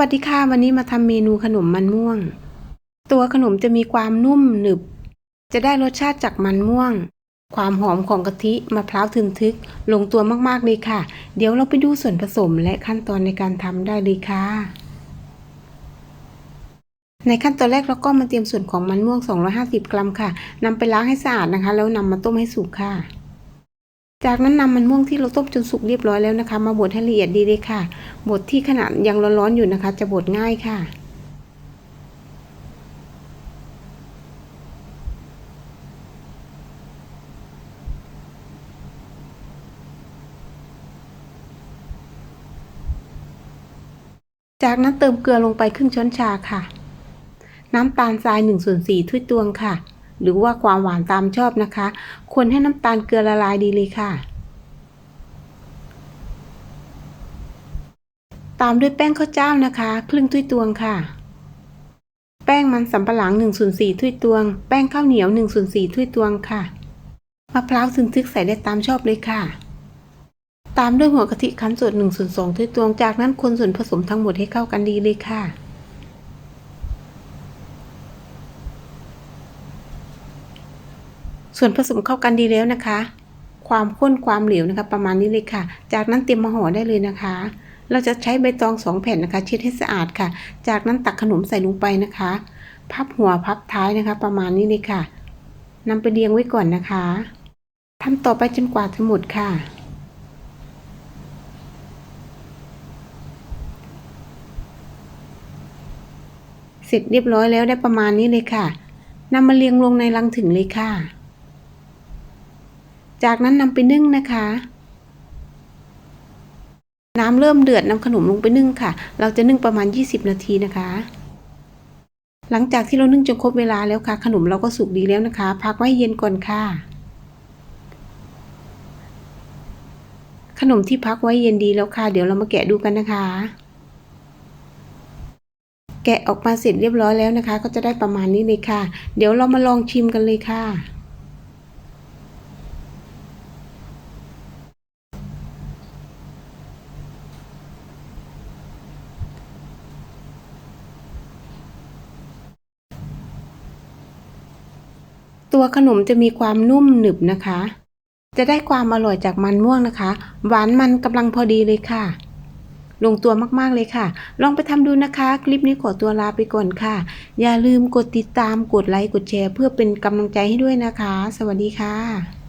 วัสดีค่ะ วันนี้มาทำเมนูขนมมันม่วง ตัวขนมจะมีความนุ่มหนึบ จะได้รสชาติจากมันม่วง ความหอมของกะทิมะพร้าวทึนทึก ลงตัวมากๆเลยค่ะ เดี๋ยวเราไปดูส่วนผสมและขั้นตอนในการทำได้เลยค่ะ ในขั้นตอนแรกเราก็มาเตรียมส่วนของมันม่วง 250 กรัมค่ะนำไปล้างให้สะอาดนะคะ แล้วนำมาต้มให้สุกค่ะจากนั้นนำมันม่วงที่เราต้มจนสุกเรียบร้อยแล้วนะคะ มาบดให้ละเอียดดีเลยค่ะ บดที่ขนาดยังร้อนๆอยู่นะคะ จะบดง่ายค่ะ จากนั้นเติมเกลือลงไปครึ่งช้อนชาค่ะ น้ำตาลทราย1ส่วน4ถ้วยตวงค่ะ หรือว่าความหวานตามชอบนะคะควรให้น้ำตาลเกลือละลายดีเลยค่ะ ตามด้วยแป้งข้าวเจ้านะคะ ครึ่งถ้วยตวงค่ะ แป้งมันสำปะหลัง1ส่วน4ถ้วยตวง แป้งข้าวเหนียว1ส่วน4ถ้วยตวงค่ะมะพร้าวทึนทึกใส่ได้ตามชอบเลยค่ะ ตามด้วยหัวกะทิคั้นสด1ส่วน2ถ้วยตวง จากนั้นคนส่วนผสมทั้งหมดให้เข้ากันดีเลยค่ะส่วนผสมเข้ากันดีแล้วนะคะ ความข้นความเหลวนะคะ ประมาณนี้เลยค่ะ จากนั้นเตรียมมาห่อได้เลยนะคะ เราจะใช้ใบตองสองแผ่นนะคะ เช็ดให้สะอาดค่ะ จากนั้นตักขนมใส่ลงไปนะคะ พับหัวพับท้ายนะคะ ประมาณนี้เลยค่ะนำไปเรียงไว้ก่อนนะคะทำต่อไปจนกว่าจะหมดค่ะ เสร็จเรียบร้อยแล้วได้ประมาณนี้เลยค่ะนำมาเรียงลงในลังถึงเลยค่ะ จากนั้นนำไปนึ่งนะคะ น้ำเริ่มเดือดนำขนมลงไปนึ่งค่ะ เราจะนึ่งประมาณ 20 นาทีนะคะ หลังจากที่เรานึ่งจนครบเวลาแล้วค่ะ ขนมเราก็สุกดีแล้วนะคะ พักไว้เย็นก่อนค่ะ ขนมที่พักไว้เย็นดีแล้วค่ะ เดี๋ยวเรามาแกะดูกันนะคะ แกะออกมาเสร็จเรียบร้อยแล้วนะคะ ก็จะได้ประมาณนี้เลยค่ะ เดี๋ยวเรามาลองชิมกันเลยค่ะ ตัวขนมจะมีความนุ่มหนึบนะคะ จะได้ความอร่อยจากมันม่วงนะคะ หวานมันกำลังพอดีเลยค่ะ ลงตัวมากๆเลยค่ะ ลองไปทำดูนะคะ คลิปนี้ขอตัวลาไปก่อนค่ะ อย่าลืมกดติดตามกดไลค์กดแชร์ เพื่อเป็นกำลังใจให้ด้วยนะคะ สวัสดีค่ะ